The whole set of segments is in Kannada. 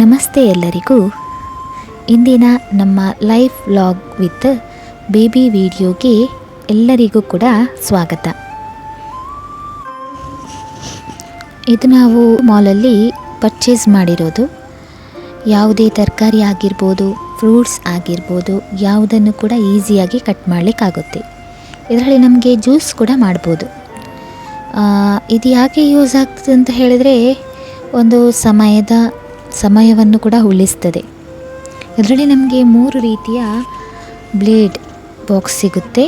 ನಮಸ್ತೆ ಎಲ್ಲರಿಗೂ. ಇಂದಿನ ನಮ್ಮ ಲೈಫ್ ವ್ಲಾಗ್ ವಿತ್ ಬೇಬಿ ವಿಡಿಯೋಗೆ ಎಲ್ಲರಿಗೂ ಕೂಡ ಸ್ವಾಗತ. ಇದು ನಾವು ಮಾಲಲ್ಲಿ ಪರ್ಚೇಸ್ ಮಾಡಿರೋದು. ಯಾವುದೇ ತರಕಾರಿ ಆಗಿರ್ಬೋದು ಫ್ರೂಟ್ಸ್ ಆಗಿರ್ಬೋದು, ಯಾವುದನ್ನು ಕೂಡ ಈಸಿಯಾಗಿ ಕಟ್ ಮಾಡಲಿಕ್ಕಾಗುತ್ತೆ. ಇದರಲ್ಲಿ ನಮಗೆ ಜ್ಯೂಸ್ ಕೂಡ ಮಾಡ್ಬೋದು. ಇದು ಯಾಕೆ ಯೂಸ್ ಆಗ್ತದೆ ಅಂತ ಹೇಳಿದರೆ, ಒಂದು ಸಮಯದ ಸಮಯವನ್ನು ಕೂಡ ಉಳಿಸ್ತದೆ. ಇದರಲ್ಲಿ ನಮಗೆ ಮೂರು ರೀತಿಯ ಬ್ಲೇಡ್ ಬಾಕ್ಸ್ ಸಿಗುತ್ತೆ.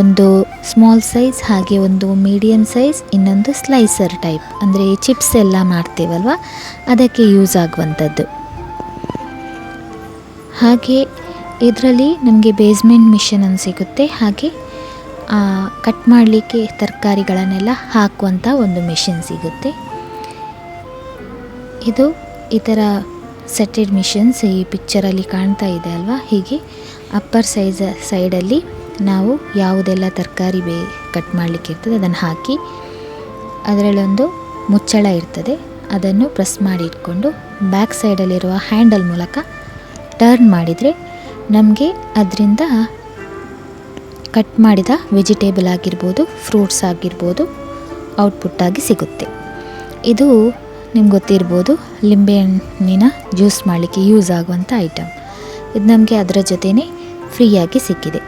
ಒಂದು ಸ್ಮಾಲ್ ಸೈಜ್ ಹಾಗೆ ಒಂದು ಮೀಡಿಯಮ್ ಸೈಜ್, ಇನ್ನೊಂದು ಸ್ಲೈಸರ್ ಟೈಪ್. ಅಂದರೆ ಚಿಪ್ಸ್ ಎಲ್ಲ ಮಾಡ್ತೇವಲ್ವ? ಅದಕ್ಕೆ ಯೂಸ್ ಆಗುವಂಥದ್ದು. ಹಾಗೆ ಇದರಲ್ಲಿ ನಮಗೆ ಬೇಸ್ಮೆಂಟ್ ಮಿಷನ್ ಅನ್ನು ಸಿಗುತ್ತೆ. ಹಾಗೆ ಕಟ್ ಮಾಡಲಿಕ್ಕೆ ತರಕಾರಿಗಳನ್ನೆಲ್ಲ ಹಾಕುವಂಥ ಒಂದು ಮಿಷಿನ್ ಸಿಗುತ್ತೆ. ಇದು ಈ ಥರ ಸೆಟೆಡ್ ಮಿಷನ್ಸ್ ಈ ಪಿಕ್ಚರಲ್ಲಿ ಕಾಣ್ತಾ ಇದೆ ಅಲ್ವಾ? ಹೀಗೆ ಅಪ್ಪರ್ ಸೈಜ್ ಸೈಡಲ್ಲಿ ನಾವು ಯಾವುದೆಲ್ಲ ತರಕಾರಿ ಬೇ ಕಟ್ ಮಾಡಲಿಕ್ಕೆ ಇರ್ತದೆ ಅದನ್ನು ಹಾಕಿ ಅದರಲ್ಲೊಂದು ಮುಚ್ಚಳ ಇರ್ತದೆ. ಅದನ್ನು ಪ್ರೆಸ್ ಮಾಡಿ ಇಟ್ಕೊಂಡು ಬ್ಯಾಕ್ ಸೈಡಲ್ಲಿರುವ ಹ್ಯಾಂಡಲ್ ಮೂಲಕ ಟರ್ನ್ ಮಾಡಿದರೆ ನಮಗೆ ಅದರಿಂದ ಕಟ್ ಮಾಡಿದ ವೆಜಿಟೇಬಲ್ ಆಗಿರ್ಬೋದು, ಫ್ರೂಟ್ಸ್ ಆಗಿರ್ಬೋದು ಔಟ್ಪುಟ್ಟಾಗಿ ಸಿಗುತ್ತೆ. ಇದು ನಿಮ್ಗೆ ಗೊತ್ತಿರ್ಬೋದು ಲಿಂಬೆಹಣ್ಣಿನ ಜ್ಯೂಸ್ ಮಾಡಲಿಕ್ಕೆ ಯೂಸ್ ಆಗುವಂಥ ಐಟಮ್ ಇದು ನಮಗೆ ಅದರ ಜೊತೆನೇ ಫ್ರೀಯಾಗಿ ಸಿಕ್ಕಿದೆ.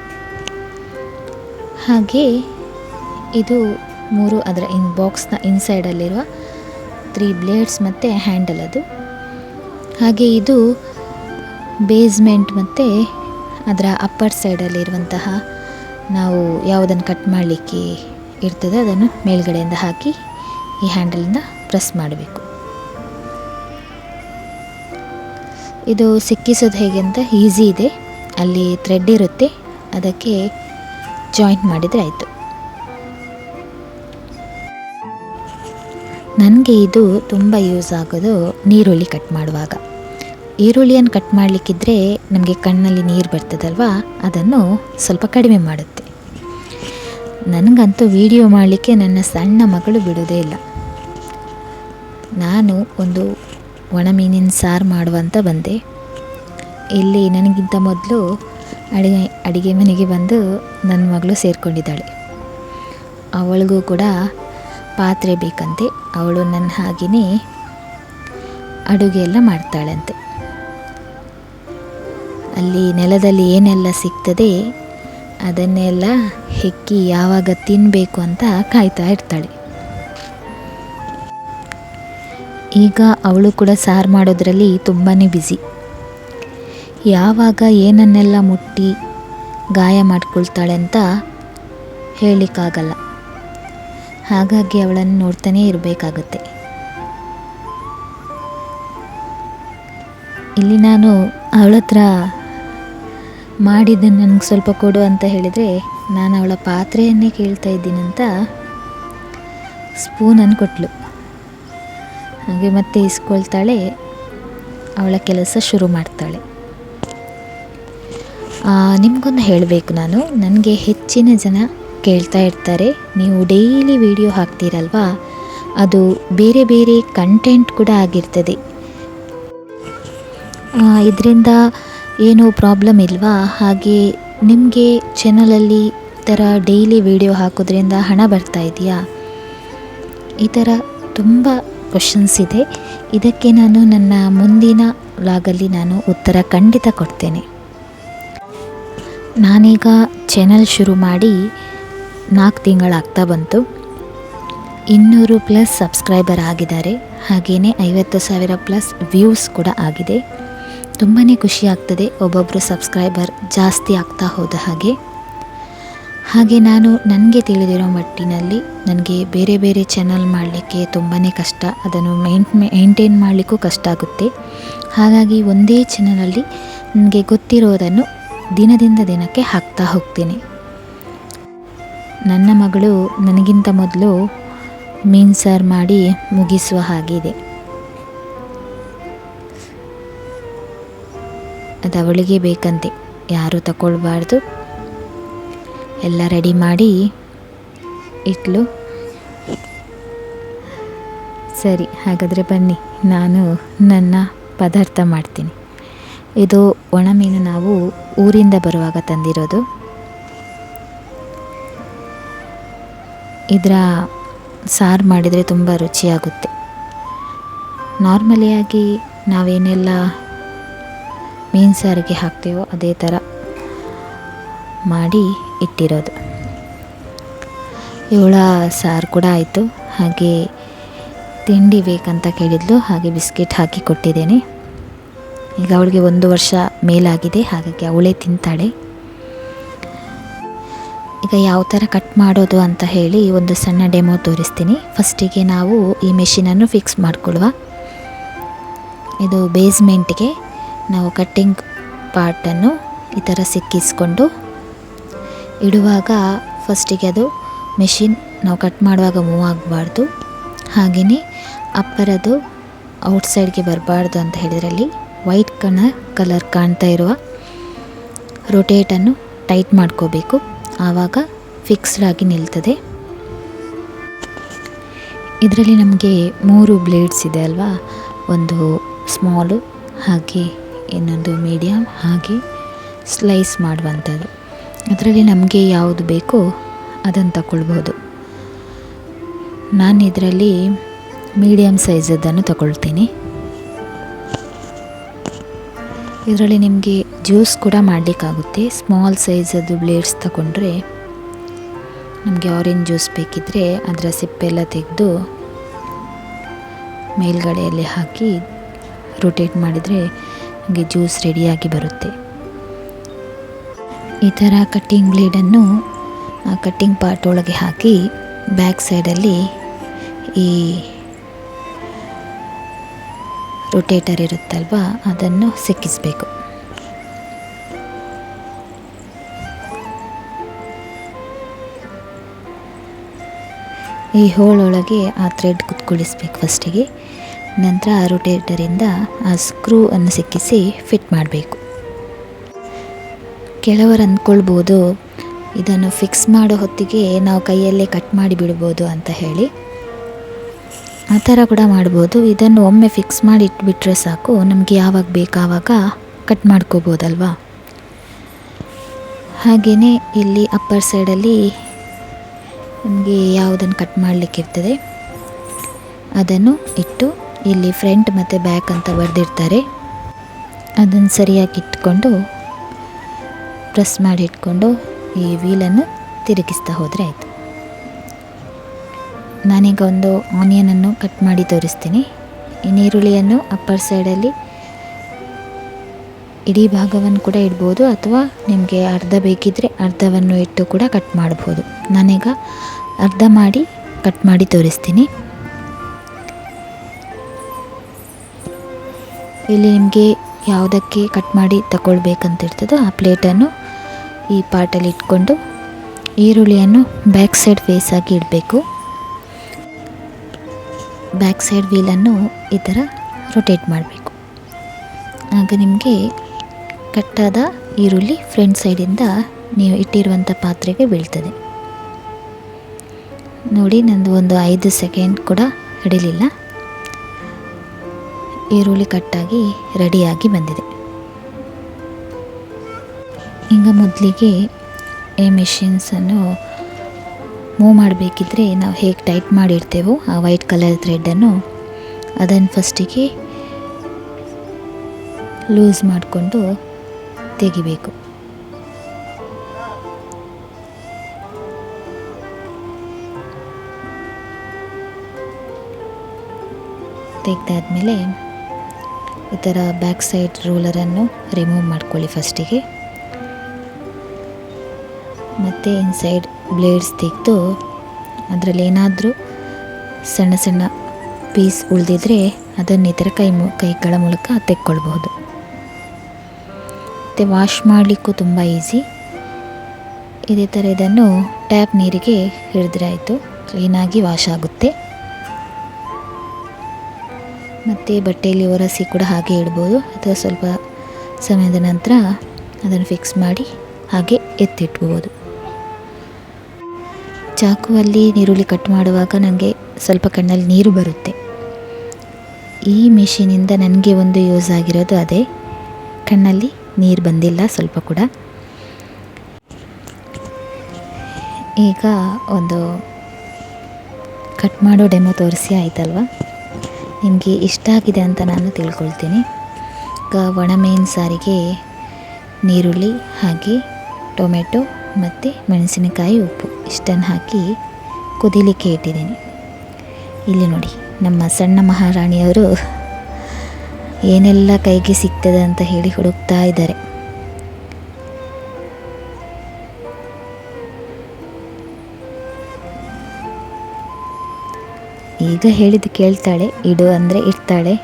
ಹಾಗೆ ಇದು ಮೂರು ಅದರ ಇನ್ ಬಾಕ್ಸ್ನ ಇನ್ಸೈಡಲ್ಲಿರುವ ತ್ರೀ ಬ್ಲೇಡ್ಸ್ ಮತ್ತು ಹ್ಯಾಂಡಲ್ ಅದು. ಹಾಗೆ ಇದು ಬೇಸ್ಮೆಂಟ್ ಮತ್ತು ಅದರ ಅಪ್ಪರ್ ಸೈಡಲ್ಲಿರುವಂತಹ ನಾವು ಯಾವುದನ್ನು ಕಟ್ ಮಾಡಲಿಕ್ಕೆ ಇರ್ತದೆ, ಅದನ್ನು ಮೇಲ್ಗಡೆಯಿಂದ ಹಾಕಿ ಈ ಹ್ಯಾಂಡಲಿಂದ ಪ್ರೆಸ್ ಮಾಡಬೇಕು. ಇದು ಸಿಕ್ಕಿಸೋದು ಹೇಗೆ ಅಂತ ಈಸಿ ಇದೆ. ಅಲ್ಲಿ ಥ್ರೆಡ್ ಇರುತ್ತೆ. ಅದಕ್ಕೆ ಜಾಯಿಂಟ್ ಮಾಡಿದರೆ ಆಯಿತು. ನನಗೆ ಇದು ತುಂಬ ಯೂಸ್ ಆಗೋದು ನೀರುಳ್ಳಿ ಕಟ್ ಮಾಡುವಾಗ. ಈರುಳ್ಳಿಯನ್ನು ಕಟ್ ಮಾಡಲಿಕ್ಕಿದ್ರೆ ನಮಗೆ ಕಣ್ಣಲ್ಲಿ ನೀರು ಬರ್ತದಲ್ವಾ? ಅದನ್ನು ಸ್ವಲ್ಪ ಕಡಿಮೆ ಮಾಡುತ್ತೆ. ನನಗಂತೂ ವಿಡಿಯೋ ಮಾಡಲಿಕ್ಕೆ ನನ್ನ ಸಣ್ಣ ಮಗಳು ಬಿಡೋದೇ ಇಲ್ಲ. ನಾನು ಒಂದು ಒಣಮೀನಿನ ಸಾರು ಮಾಡುವಂತ ಬಂದೆ. ಇಲ್ಲಿ ನನಗಿಂತ ಮೊದಲು ಅಡುಗೆ ಅಡುಗೆ ಮನೆಗೆ ಬಂದು ನನ್ನ ಮಗಳು ಸೇರಿಕೊಂಡಿದ್ದಾಳೆ. ಅವಳಿಗೂ ಕೂಡ ಪಾತ್ರೆ ಬೇಕಂತೆ. ಅವಳು ನನ್ನ ಹಾಗೆಯೇ ಅಡುಗೆ ಎಲ್ಲ ಮಾಡ್ತಾಳಂತೆ. ಅಲ್ಲಿ ನೆಲದಲ್ಲಿ ಏನೆಲ್ಲ ಸಿಗ್ತದೆ ಅದನ್ನೆಲ್ಲ ಹೆಕ್ಕಿ ಯಾವಾಗ ತಿನ್ನಬೇಕು ಅಂತ ಕಾಯ್ತಾ ಇರ್ತಾಳೆ. ಈಗ ಅವಳು ಕೂಡ ಸಾರು ಮಾಡೋದ್ರಲ್ಲಿ ತುಂಬಾ ಬ್ಯುಸಿ ಯಾವಾಗ ಏನನ್ನೆಲ್ಲ ಮುಟ್ಟಿ ಗಾಯ ಮಾಡ್ಕೊಳ್ತಾಳೆ ಅಂತ ಹೇಳಲಿಕ್ಕಾಗಲ್ಲ. ಹಾಗಾಗಿ ಅವಳನ್ನು ನೋಡ್ತಾನೇ ಇರಬೇಕಾಗುತ್ತೆ. ಇಲ್ಲಿ ನಾನು ಅವಳ ಹತ್ರ ಮಾಡಿದ್ದನ್ನು ನನಗೆ ಸ್ವಲ್ಪ ಕೊಡು ಅಂತ ಹೇಳಿದರೆ ನಾನು ಅವಳ ಪಾತ್ರೆಯನ್ನೇ ಕೇಳ್ತಾ ಇದ್ದೀನಂತ ಸ್ಪೂನನ್ನು ಕೊಟ್ಟಳು ಹಾಗೆ ಮತ್ತೆ ಇಸ್ಕೊಳ್ತಾಳೆ. ಅವಳ ಕೆಲಸ ಶುರು ಮಾಡ್ತಾಳೆ. ನಿಮಗೊಂದು ಹೇಳಬೇಕು ನಾನು. ನನಗೆ ಹೆಚ್ಚಿನ ಜನ ಕೇಳ್ತಾ ಇರ್ತಾರೆ. ನೀವು ಡೈಲಿ ವಿಡಿಯೋ ಹಾಕ್ತೀರಲ್ವಾ? ಅದು ಬೇರೆ ಬೇರೆ ಕಂಟೆಂಟ್ ಕೂಡ ಆಗಿರ್ತದೆ. ಇದರಿಂದ ಏನೂ ಪ್ರಾಬ್ಲಮ್ ಇಲ್ವಾ? ಹಾಗೆ ನಿಮಗೆ ಚಾನಲಲ್ಲಿ ಥರ ಡೈಲಿ ವಿಡಿಯೋ ಹಾಕೋದ್ರಿಂದ ಹಣ ಬರ್ತಾ ಇದೆಯಾ? ಈ ಥರ ತುಂಬ ಕ್ವಶನ್ಸ್ ಇದೆ. ಇದಕ್ಕೆ ನಾನು ನನ್ನ ಮುಂದಿನ ವ್ಲಾಗಲ್ಲಿ ನಾನು ಉತ್ತರ ಖಂಡಿತ ಕೊಡ್ತೇನೆ. ನಾನೀಗ ಚಾನಲ್ ಶುರು ಮಾಡಿ ನಾಲ್ಕು ತಿಂಗಳಾಗ್ತಾ ಬಂತು. ಇನ್ನೂರು ಪ್ಲಸ್ ಸಬ್ಸ್ಕ್ರೈಬರ್ ಆಗಿದ್ದಾರೆ. ಹಾಗೆಯೇ ಐವತ್ತು ಸಾವಿರ ಪ್ಲಸ್ ವ್ಯೂಸ್ ಕೂಡ ಆಗಿದೆ. ತುಂಬಾ ಖುಷಿ ಆಗ್ತದೆ. ಒಬ್ಬೊಬ್ಬರು ಸಬ್ಸ್ಕ್ರೈಬರ್ ಜಾಸ್ತಿ ಆಗ್ತಾ ಹೋದ ಹಾಗೆ. ಹಾಗೆ ನಾನು ನನಗೆ ತಿಳಿದಿರೋ ಮಟ್ಟಿನಲ್ಲಿ ನನಗೆ ಬೇರೆ ಬೇರೆ ಚಾನಲ್ ಮಾಡಲಿಕ್ಕೆ ತುಂಬಾ ಕಷ್ಟ. ಅದನ್ನು ಮೈಂಟ್ ಮೇಂಟೈನ್ ಮಾಡಲಿಕ್ಕೂ ಕಷ್ಟ ಆಗುತ್ತೆ. ಹಾಗಾಗಿ ಒಂದೇ ಚಾನಲಲ್ಲಿ ನನಗೆ ಗೊತ್ತಿರೋದನ್ನು ದಿನದಿಂದ ದಿನಕ್ಕೆ ಹಾಕ್ತಾ ಹೋಗ್ತೀನಿ. ನನ್ನ ಮಗಳು ನನಗಿಂತ ಮೊದಲು ಮೀನು ಸಾರು ಮಾಡಿ ಮುಗಿಸುವ ಹಾಗಿದೆ ಅದು ಅವಳಿಗೆ ಬೇಕಂತೆ. ಯಾರೂ ತಗೊಳ್ಬಾರ್ದು. ಎಲ್ಲ ರೆಡಿ ಮಾಡಿ ಇಟ್ಲು. ಸರಿ, ಹಾಗಾದರೆ ಬನ್ನಿ. ನಾನು ನನ್ನ ಪದಾರ್ಥ ಮಾಡ್ತೀನಿ. ಇದು ಒಣ ಮೀನು ನಾವು ಊರಿಂದ ಬರುವಾಗ ತಂದಿರೋದು. ಇದರ ಸಾರು ಮಾಡಿದರೆ ತುಂಬ ರುಚಿಯಾಗುತ್ತೆ. ನಾರ್ಮಲಿಯಾಗಿ ನಾವೇನೆಲ್ಲ ಮೀನು ಸಾರಿಗೆ ಹಾಕ್ತೇವೋ ಅದೇ ಥರ ಮಾಡಿ ಇಟ್ಟಿರೋದು. ಇವಳ ಸಾರು ಕೂಡ ಆಯಿತು. ಹಾಗೆ ತಿಂಡಿ ಬೇಕಂತ ಕೇಳಿದ್ಲು. ಹಾಗೆ ಬಿಸ್ಕೆಟ್ ಹಾಕಿ ಕೊಟ್ಟಿದ್ದೇನೆ. ಈಗ ಅವಳಿಗೆ ಒಂದು ವರ್ಷ ಮೇಲಾಗಿದೆ. ಹಾಗಾಗಿ ಅವಳೇ ತಿಂತಾಳೆ. ಈಗ ಯಾವ ಥರ ಕಟ್ ಮಾಡೋದು ಅಂತ ಹೇಳಿ ಒಂದು ಸಣ್ಣ ಡೆಮೋ ತೋರಿಸ್ತೀನಿ. ಫಸ್ಟಿಗೆ ನಾವು ಈ ಮೆಷಿನನ್ನು ಫಿಕ್ಸ್ ಮಾಡಿಕೊಳ್ಳುವ. ಇದು ಬೇಸ್ಮೆಂಟ್ಗೆ ನಾವು ಕಟ್ಟಿಂಗ್ ಪಾರ್ಟನ್ನು ಈ ಥರ ಸಿಕ್ಕಿಸ್ಕೊಂಡು ಇಡುವಾಗ ಫಸ್ಟಿಗೆ ಅದು ಮೆಷಿನ್ ನಾವು ಕಟ್ ಮಾಡುವಾಗ ಮೂವ್ ಆಗಬಾರ್ದು. ಹಾಗೆಯೇ ಅಪ್ಪರದು ಔಟ್ಸೈಡ್ಗೆ ಬರಬಾರ್ದು ಅಂತ ಹೇಳಿದ್ರಲ್ಲಿ ವೈಟ್ ಕಣ ಕಲರ್ ಕಾಣ್ತಾ ಇರುವ ರೊಟೇಟನ್ನು ಟೈಟ್ ಮಾಡ್ಕೋಬೇಕು. ಆವಾಗ ಫಿಕ್ಸ್ಡ್ ಆಗಿ ನಿಲ್ತದೆ. ಇದರಲ್ಲಿ ನಮಗೆ ಮೂರು ಬ್ಲೇಡ್ಸ್ ಇದೆ ಅಲ್ವಾ? ಒಂದು ಸ್ಮಾಲು ಹಾಗೆ ಇನ್ನೊಂದು ಮೀಡಿಯಮ್ ಹಾಗೆ ಸ್ಲೈಸ್ ಮಾಡುವಂಥದ್ದು. ಅದರಲ್ಲಿ ನಮಗೆ ಯಾವುದು ಬೇಕೋ ಅದನ್ನು ತಗೊಳ್ಬೋದು ನಾನು ಇದರಲ್ಲಿ ಮೀಡಿಯಮ್ ಸೈಜದ್ದನ್ನು ತಗೊಳ್ತೀನಿ ಇದರಲ್ಲಿ ನಿಮಗೆ ಜ್ಯೂಸ್ ಕೂಡ ಮಾಡಲಿಕ್ಕಾಗುತ್ತೆ. ಸ್ಮಾಲ್ ಸೈಜದ್ದು ಬ್ಲೇಡ್ಸ್ ತಗೊಂಡ್ರೆ ನಮಗೆ ಆರೆಂಜ್ ಜ್ಯೂಸ್ ಬೇಕಿದ್ದರೆ ಅದರ ಸಿಪ್ಪೆಲ್ಲ ತೆಗೆದು ಮೇಲ್ಗಡೆಯಲ್ಲಿ ಹಾಕಿ ರೊಟೇಟ್ ಮಾಡಿದರೆ ನಮಗೆ ಜ್ಯೂಸ್ ರೆಡಿಯಾಗಿ ಬರುತ್ತೆ. ಈ ಥರ ಕಟ್ಟಿಂಗ್ ಬ್ಲೇಡನ್ನು ಆ ಕಟ್ಟಿಂಗ್ ಪಾರ್ಟ್ ಒಳಗೆ ಹಾಕಿ ಬ್ಯಾಕ್ ಸೈಡಲ್ಲಿ ಈ ರೊಟೇಟರ್ ಇರುತ್ತಲ್ವ, ಅದನ್ನು ಸಿಕ್ಕಿಸಬೇಕು. ಈ ಹೋಳೊಳಗೆ ಆ ಥ್ರೆಡ್ ಕುತ್ಕೊಳಿಸ್ಬೇಕು ಫಸ್ಟಿಗೆ ನಂತರ ಆ ರೊಟೇಟರಿಂದ ಆ ಸ್ಕ್ರೂ ಅನ್ನು ಸಿಕ್ಕಿಸಿ ಫಿಟ್ ಮಾಡಬೇಕು. ಕೆಲವರು ಅಂದ್ಕೊಳ್ಬೋದು, ಇದನ್ನು ಫಿಕ್ಸ್ ಮಾಡೋ ಹೊತ್ತಿಗೆ ನಾವು ಕೈಯಲ್ಲೇ ಕಟ್ ಮಾಡಿ ಬಿಡ್ಬೋದು ಅಂತ ಹೇಳಿ. ಆ ಥರ ಕೂಡ ಮಾಡ್ಬೋದು. ಇದನ್ನು ಒಮ್ಮೆ ಫಿಕ್ಸ್ ಮಾಡಿ ಇಟ್ಬಿಟ್ರೆ ಸಾಕು. ನಮಗೆ ಯಾವಾಗ ಬೇಕು ಆವಾಗ ಕಟ್ ಮಾಡ್ಕೋಬೋದಲ್ವಾ? ಹಾಗೆಯೇ ಇಲ್ಲಿ ಅಪ್ಪರ್ ಸೈಡಲ್ಲಿ ನಮಗೆ ಯಾವುದನ್ನು ಕಟ್ ಮಾಡಲಿಕ್ಕಿರ್ತದೆ ಅದನ್ನು ಇಟ್ಟು ಇಲ್ಲಿ ಫ್ರಂಟ್ ಮತ್ತು ಬ್ಯಾಕ್ ಅಂತ ಬರೆದಿರ್ತಾರೆ. ಅದನ್ನು ಸರಿಯಾಗಿ ಇಟ್ಕೊಂಡು ಪ್ರೆಸ್ ಮಾಡಿ ಇಟ್ಕೊಂಡು ಈ ವೀಲನ್ನು ತಿರುಗಿಸ್ತಾ ಹೋದರೆ ಆಯಿತು. ನಾನೀಗ ಒಂದು ಆನಿಯನನ್ನು ಕಟ್ ಮಾಡಿ ತೋರಿಸ್ತೀನಿ. ಈ ನೀರುಳ್ಳಿಯನ್ನು ಅಪ್ಪರ್ ಸೈಡಲ್ಲಿ ಇಡೀ ಭಾಗವನ್ನು ಕೂಡ ಇಡ್ಬೋದು ಅಥವಾ ನಿಮಗೆ ಅರ್ಧ ಬೇಕಿದ್ದರೆ ಅರ್ಧವನ್ನು ಇಟ್ಟು ಕೂಡ ಕಟ್ ಮಾಡ್ಬೋದು. ನಾನೀಗ ಅರ್ಧ ಮಾಡಿ ಕಟ್ ಮಾಡಿ ತೋರಿಸ್ತೀನಿ. ಇಲ್ಲಿ ನಿಮಗೆ ಯಾವುದಕ್ಕೆ ಕಟ್ ಮಾಡಿ ತಗೊಳ್ಬೇಕಂತ ಇರ್ತದೋ ಆ ಪ್ಲೇಟನ್ನು ಈ ಪಾಟಲ್ಲಿ ಇಟ್ಕೊಂಡು ಈರುಳ್ಳಿಯನ್ನು ಬ್ಯಾಕ್ ಸೈಡ್ ಫೇಸ್ ಆಗಿ ಇಡಬೇಕು. ಬ್ಯಾಕ್ ಸೈಡ್ ವೀಲನ್ನು ಈ ಥರ ರೊಟೇಟ್ ಮಾಡಬೇಕು. ಆಗ ನಿಮಗೆ ಕಟ್ಟಾದ ಈರುಳ್ಳಿ ಫ್ರಂಟ್ ಸೈಡಿಂದ ನೀವು ಇಟ್ಟಿರುವಂಥ ಪಾತ್ರೆಗೆ ಬೀಳ್ತದೆ. ನೋಡಿ ನಂದು ಒಂದು ಐದು ಸೆಕೆಂಡ್ ಕೂಡ ಹಿಡಿಲಿಲ್ಲ. ಈರುಳ್ಳಿ ಕಟ್ಟಾಗಿ ರೆಡಿಯಾಗಿ ಬಂದಿದೆ. ಈಗ ಮೊದಲಿಗೆ ಈ ಮೆಷಿನ್ಸನ್ನು ಮೂವ್ ಮಾಡಬೇಕಿದ್ರೆ ನಾವು ಹೇಗೆ ಟೈಟ್ ಮಾಡಿರ್ತೇವೋ ಆ ವೈಟ್ ಕಲರ್ ಥ್ರೆಡನ್ನು ಅದನ್ನು ಫಸ್ಟಿಗೆ ಲೂಸ್ ಮಾಡಿಕೊಂಡು ತೆಗಿಬೇಕು. ತೆಗೆದಾದ್ಮೇಲೆ ಈ ಥರ ಬ್ಯಾಕ್ ಸೈಡ್ ರೋಲರನ್ನು ರಿಮೂವ್ ಮಾಡ್ಕೊಳ್ಳಿ ಫಸ್ಟಿಗೆ ಮತ್ತು ಇನ್ಸೈಡ್ ಬ್ಲೇಡ್ಸ್ ತೆಗೆದು ಅದರಲ್ಲಿ ಏನಾದರೂ ಸಣ್ಣ ಸಣ್ಣ ಪೀಸ್ ಉಳಿದಿದ್ರೆ ಅದನ್ನು ಈ ಥರ ಕೈ ಕೈಗಳ ಮೂಲಕ ತೆಕ್ಕೊಳ್ಬಹುದು. ಮತ್ತು ವಾಶ್ ಮಾಡಲಿಕ್ಕೂ ತುಂಬ ಈಸಿ ಇದೇ ಥರ ಇದನ್ನು ಟ್ಯಾಪ್ ನೀರಿಗೆ ಹಿಡಿದ್ರೆ ಆಯಿತು. ಕ್ಲೀನಾಗಿ ವಾಶ್ ಆಗುತ್ತೆ. ಮತ್ತು ಬಟ್ಟೆಯಲ್ಲಿ ಒರೆಸಿ ಕೂಡ ಹಾಗೆ ಇಡ್ಬೋದು. ಅಥವಾ ಸ್ವಲ್ಪ ಸಮಯದ ನಂತರ ಅದನ್ನು ಫಿಕ್ಸ್ ಮಾಡಿ ಹಾಗೆ ಎತ್ತಿಟ್ಬೋದು. ಚಾಕುವಲ್ಲಿ ನೀರುಳ್ಳಿ ಕಟ್ ಮಾಡುವಾಗ ನನಗೆ ಸ್ವಲ್ಪ ಕಣ್ಣಲ್ಲಿ ನೀರು ಬರುತ್ತೆ. ಈ ಮಿಷಿನಿಂದ ನನಗೆ ಒಂದು ಯೂಸ್ ಆಗಿರೋದು ಅದೇ. ಕಣ್ಣಲ್ಲಿ ನೀರು ಬಂದಿಲ್ಲ ಸ್ವಲ್ಪ ಕೂಡ. ಈಗ ಒಂದು ಕಟ್ ಮಾಡೋ ಡೆಮೋ ತೋರಿಸಿ, ಆಯ್ತಲ್ವ? ನಿಮಗೆ ಇಷ್ಟ ಆಗಿದೆ ಅಂತ ನಾನು ತಿಳ್ಕೊಳ್ತೀನಿ. ಈಗ ಒಣಮೇನ್ ಸಾರಿಗೆ, ನೀರುಳ್ಳಿ, ಹಾಗೆ ಟೊಮೆಟೊ ಮತ್ತು ಮೆಣಸಿನಕಾಯಿ ಉಪ್ಪು. ಇಷ್ಟನ್ನು ಹಾಕಿ ಕುದಿಲಿಕ್ಕೆ ಇಟ್ಟಿದ್ದೀನಿ. ಇಲ್ಲಿ ನೋಡಿ, ನಮ್ಮ ಸಣ್ಣ ಮಹಾರಾಣಿಯವರು ಏನೆಲ್ಲ ಕೈಗೆ ಸಿಗ್ತದೆ ಅಂತ ಹೇಳಿ ಹುಡುಕ್ತಾ ಇದ್ದಾರೆ. ಈಗ ಹೇಳಿದ್ದು ಕೇಳ್ತಾಳೆ, ಇಡು ಅಂದರೆ ಇರ್ತಾಳೆ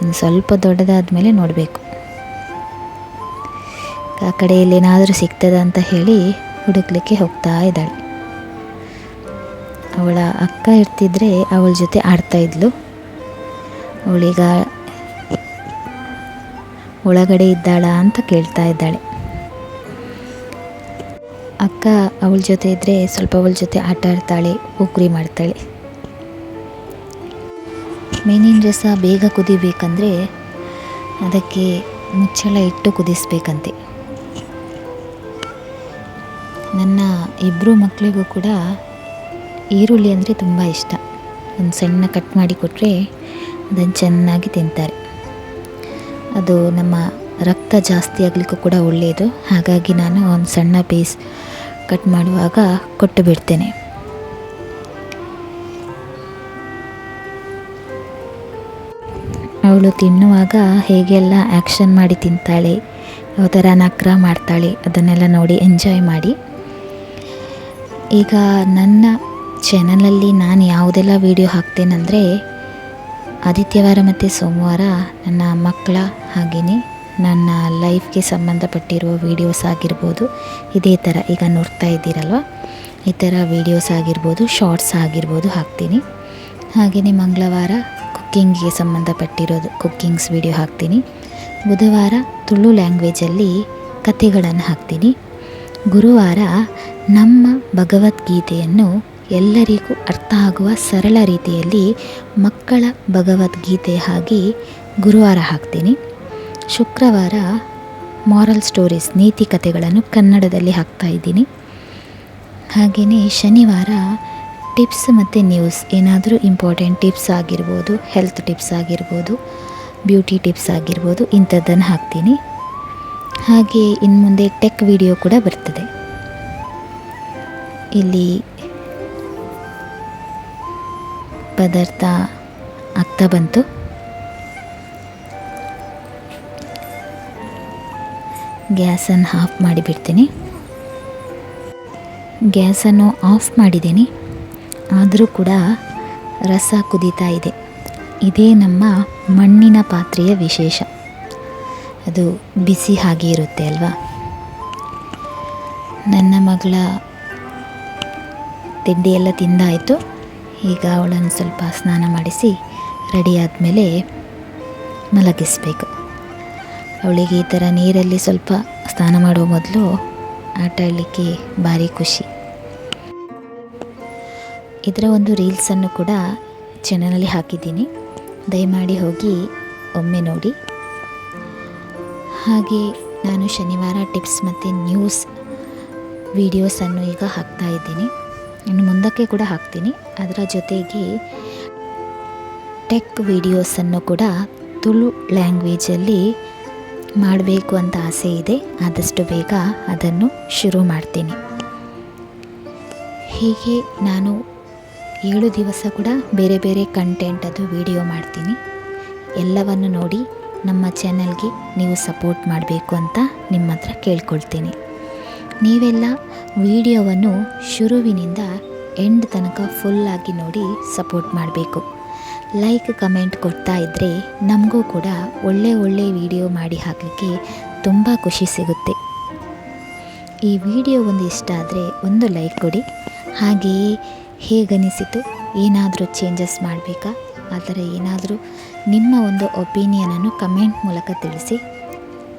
ಇನ್ನು ಸ್ವಲ್ಪ ದೊಡ್ಡದಾದ ಮೇಲೆ ನೋಡಬೇಕು. ಆ ಕಡೆಯಲ್ಲಿ ಏನಾದರೂ ಸಿಗ್ತದ ಅಂತ ಹೇಳಿ ಹುಡುಕ್ಲಿಕ್ಕೆ ಹೋಗ್ತಾ ಇದ್ದಾಳೆ. ಅವಳ ಅಕ್ಕ ಇರ್ತಿದ್ರೆ ಅವಳ ಜೊತೆ ಆಡ್ತಾ ಇದ್ಲು. ಅವಳೀಗ ಒಳಗಡೆ ಇದ್ದಾಳ ಅಂತ ಕೇಳ್ತಾ ಇದ್ದಾಳೆ. ಅಕ್ಕ ಅವಳ ಜೊತೆ ಇದ್ದರೆ ಸ್ವಲ್ಪ ಅವಳ ಜೊತೆ ಆಟ ಆಡ್ತಾಳೆ ಉಕ್ರಿ ಮಾಡ್ತಾಳೆ. ಮೀನಿನ ರಸ ಬೇಗ ಕುದಿಬೇಕಂದರೆ ಅದಕ್ಕೆ ಮುಚ್ಚಳ ಇಟ್ಟು ಕುದಿಸ್ಬೇಕಂತೆ. ನನ್ನ ಇಬ್ಬರು ಮಕ್ಕಳಿಗೂ ಕೂಡ ಈರುಳ್ಳಿ ಅಂದರೆ ತುಂಬ ಇಷ್ಟ. ಒಂದು ಸಣ್ಣ ಕಟ್ ಮಾಡಿ ಕೊಟ್ಟರೆ ಅದನ್ನು ಚೆನ್ನಾಗಿ ತಿಂತಾರೆ. ಅದು ನಮ್ಮ ರಕ್ತ ಜಾಸ್ತಿ ಆಗಲಿಕ್ಕೂ ಕೂಡ ಒಳ್ಳೆಯದು ಹಾಗಾಗಿ ನಾನು ಒಂದು ಸಣ್ಣ ಪೀಸ್ ಕಟ್ ಮಾಡುವಾಗ ಕೊಟ್ಟು ಬಿಡ್ತೇನೆ. ಅವಳು ತಿನ್ನುವಾಗ ಹೇಗೆಲ್ಲ ಆ್ಯಕ್ಷನ್ ಮಾಡಿ ತಿಂತಾಳೆ ಯಾವ ಥರ ನಕ್ರ ಮಾಡ್ತಾಳೆ, ಅದನ್ನೆಲ್ಲ ನೋಡಿ ಎಂಜಾಯ್ ಮಾಡಿ. ಈಗ ನನ್ನ ಚಾನಲಲ್ಲಿ ನಾನು ಯಾವುದೆಲ್ಲ ವೀಡಿಯೋ ಹಾಕ್ತೇನೆಂದರೆ, ಆದಿತ್ಯವಾರ ಮತ್ತು ಸೋಮವಾರ ನನ್ನ ಮಕ್ಕಳ ಹಾಗೆಯೇ ನನ್ನ ಲೈಫ್ಗೆ ಸಂಬಂಧಪಟ್ಟಿರುವ ವೀಡಿಯೋಸ್ ಆಗಿರ್ಬೋದು, ಇದೇ ಥರ ಈಗ ನೋಡ್ತಾ ಇದ್ದೀರಲ್ವ? ಈ ಥರ ವೀಡಿಯೋಸ್ ಆಗಿರ್ಬೋದು, ಶಾರ್ಟ್ಸ್ ಆಗಿರ್ಬೋದು ಹಾಕ್ತೀನಿ. ಹಾಗೆಯೇ ಮಂಗಳವಾರ ಕುಕ್ಕಿಂಗಿಗೆ ಸಂಬಂಧಪಟ್ಟಿರೋದು ಕುಕ್ಕಿಂಗ್ಸ್ ವಿಡಿಯೋ ಹಾಕ್ತೀನಿ. ಬುಧವಾರ ತುಳು ಲ್ಯಾಂಗ್ವೇಜಲ್ಲಿ ಕಥೆಗಳನ್ನು ಹಾಕ್ತೀನಿ. ಗುರುವಾರ ನಮ್ಮ ಭಗವದ್ಗೀತೆಯನ್ನು ಎಲ್ಲರಿಗೂ ಅರ್ಥ ಆಗುವ ಸರಳ ರೀತಿಯಲ್ಲಿ ಮಕ್ಕಳ ಭಗವದ್ಗೀತೆ ಆಗಿ ಗುರುವಾರ ಹಾಕ್ತೀನಿ. ಶುಕ್ರವಾರ ಮಾರಲ್ ಸ್ಟೋರೀಸ್ ನೀತಿ ಕಥೆಗಳನ್ನು ಕನ್ನಡದಲ್ಲಿ ಹಾಕ್ತಾ ಇದ್ದೀನಿ. ಹಾಗೆಯೇ ಶನಿವಾರ ಟಿಪ್ಸ್ ಮತ್ತು ನ್ಯೂಸ್, ಏನಾದರೂ ಇಂಪಾರ್ಟೆಂಟ್ ಟಿಪ್ಸ್ ಆಗಿರ್ಬೋದು, ಹೆಲ್ತ್ ಟಿಪ್ಸ್ ಆಗಿರ್ಬೋದು, ಬ್ಯೂಟಿ ಟಿಪ್ಸ್ ಆಗಿರ್ಬೋದು, ಇಂಥದ್ದನ್ನು ಹಾಕ್ತೀನಿ. ಹಾಗೆ ಇನ್ನು ಮುಂದೆ ಟೆಕ್ ವಿಡಿಯೋ ಕೂಡ ಬರ್ತದೆ. ಇಲ್ಲಿ ಪದಾರ್ಥ ಆಗ್ತಾ ಬಂತು. ಗ್ಯಾಸನ್ನು ಆಫ್ ಮಾಡಿಬಿಡ್ತೀನಿ. ಗ್ಯಾಸನ್ನು ಆಫ್ ಮಾಡಿದ್ದೀನಿ. ಆದರೂ ಕೂಡ ರಸ ಕುದೀತಾ ಇದೆ. ಇದೇ ನಮ್ಮ ಮಣ್ಣಿನ ಪಾತ್ರೆಯ ವಿಶೇಷ. ಅದು ಬಿಸಿ ಹಾಗೆ ಇರುತ್ತೆ ಅಲ್ವಾ? ನನ್ನ ಮಗಳ ತಿಂಡಿ ಎಲ್ಲ ತಿಂದಾಯಿತು. ಈಗ ಅವಳನ್ನು ಸ್ವಲ್ಪ ಸ್ನಾನ ಮಾಡಿಸಿ ರೆಡಿ ಆದಮೇಲೆ ಮಲಗಿಸ್ಬೇಕು. ಅವಳಿಗೆ ಈ ಥರ ನೀರಲ್ಲಿ ಸ್ವಲ್ಪ ಸ್ನಾನ ಮಾಡುವ ಮೊದಲು ಆಟ ಆಡಲಿಕ್ಕೆ ಭಾರಿ ಖುಷಿ. ಇದರ ಒಂದು ರೀಲ್ಸನ್ನು ಕೂಡ ಚಾನಲಲ್ಲಿ ಹಾಕಿದ್ದೀನಿ. ದಯಮಾಡಿ ಹೋಗಿ ಒಮ್ಮೆ ನೋಡಿ. ಹಾಗೆ ನಾನು ಶನಿವಾರ ಟಿಪ್ಸ್ ಮತ್ತು ನ್ಯೂಸ್ ವೀಡಿಯೋಸನ್ನು ಈಗ ಹಾಕ್ತಾ ಇದ್ದೀನಿ. ಇನ್ನು ಮುಂದಕ್ಕೆ ಕೂಡ ಹಾಕ್ತೀನಿ. ಅದರ ಜೊತೆಗೆ ಟೆಕ್ ವೀಡಿಯೋಸನ್ನು ಕೂಡ ತುಳು ಲ್ಯಾಂಗ್ವೇಜಲ್ಲಿ ಮಾಡಬೇಕು ಅಂತ ಆಸೆ ಇದೆ. ಆದಷ್ಟು ಬೇಗ ಅದನ್ನು ಶುರು ಮಾಡ್ತೀನಿ. ಹೀಗೆ ನಾನು ಏಳು ದಿವಸ ಕೂಡ ಬೇರೆ ಬೇರೆ ಕಂಟೆಂಟ್ ಅದು ವಿಡಿಯೋ ಮಾಡ್ತೀನಿ. ಎಲ್ಲವನ್ನು ನೋಡಿ ನಮ್ಮ ಚಾನಲ್ಗೆ ನೀವು ಸಪೋರ್ಟ್ ಮಾಡಬೇಕು ಅಂತ ನಿಮ್ಮ ಹತ್ರ ಕೇಳ್ಕೊಳ್ತೀನಿ. ನೀವೆಲ್ಲ ವಿಡಿಯೋವನ್ನು ಶುರುವಿನಿಂದ ಎಂಡ್ ತನಕ ಫುಲ್ಲಾಗಿ ನೋಡಿ ಸಪೋರ್ಟ್ ಮಾಡಬೇಕು. ಲೈಕ್ ಕಮೆಂಟ್ ಕೊಡ್ತಾ ಇದ್ದರೆ ನಮಗೂ ಕೂಡ ಒಳ್ಳೆ ಒಳ್ಳೆ ವಿಡಿಯೋ ಮಾಡಿ ಹಾಕಲಿಕ್ಕೆ ತುಂಬ ಖುಷಿ ಸಿಗುತ್ತೆ. ಈ ವಿಡಿಯೋ ಒಂದು ಇಷ್ಟ ಆದರೆ ಒಂದು ಲೈಕ್ ಕೊಡಿ. ಹಾಗೆಯೇ ಹೇಗನಿಸಿತು? ಏನಾದರೂ ಚೇಂಜಸ್ ಮಾಡಬೇಕಾ? ಆ ಥರ ಏನಾದರೂ ನಿಮ್ಮ ಒಂದು ಒಪಿನಿಯನನ್ನು ಕಮೆಂಟ್ ಮೂಲಕ ತಿಳಿಸಿ.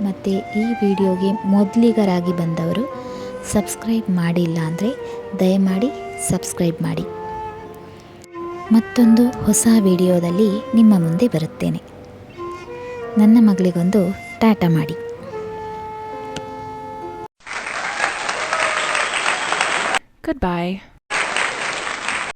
ಮತ್ತು ಈ ವಿಡಿಯೋಗೆ ಮೊದಲಿಗರಾಗಿ ಬಂದವರು ಸಬ್ಸ್ಕ್ರೈಬ್ ಮಾಡಿಲ್ಲ ಅಂದರೆ ದಯಮಾಡಿ ಸಬ್ಸ್ಕ್ರೈಬ್ ಮಾಡಿ. ಮತ್ತೊಂದು ಹೊಸ ವಿಡಿಯೋದಲ್ಲಿ ನಿಮ್ಮ ಮುಂದೆ ಬರುತ್ತೇನೆ. ನನ್ನ ಮಗಳಿಗೊಂದು ಟಾಟಾ ಮಾಡಿ. Goodbye.